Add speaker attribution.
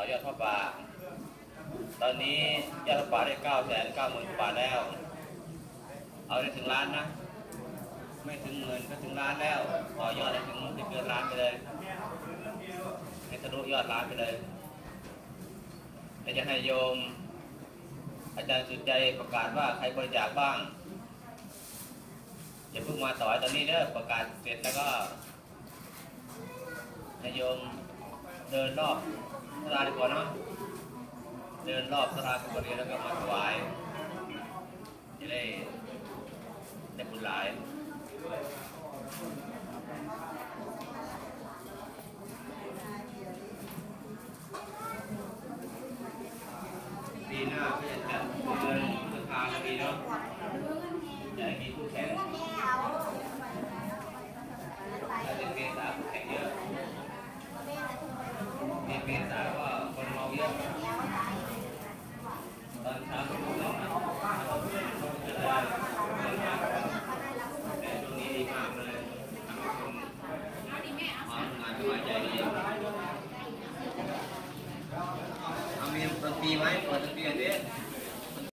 Speaker 1: ต่อยอดพระป่าตอนนี้ยอดพระป่าได้เก้าแสนเก้าหมื่นบาทแล้ว เอาได้ถึงล้านนะ ไม่ถึงหมื่นก็ถึงล้านแล้ว ต่อยอดได้ถึงถึงเกินล้านไปเลยให้ทะลุยอดล้านไปเลยแต่จะให้โยม อาจารย์สุดใจประกาศว่าใครบริจาคบ้างอย่าเพิ่งมาต่อยตอนนี้เด้อประกาศเสร็จแล้วก็ให้โยม เดินรอบสลาดีกว่าเนาะเดินรอบสลากุบรีแล้วก็มาถวายจะได้ได้บุญหลายปีหน้าก็จะจัดเดือนพฤษภาคมดีเนาะให้มีคู่แข่งถ้าเป็นเมษาคู่แข่งเยอะ เมษาก็คนเมาเยอะตอนเช้าก็คนเมานะแต่ช่วงนี้ดีมากเลยทำให้คนมาทำงานสบายใจดีเอามีดนตรีไหมเปิดดนตรีอันนี้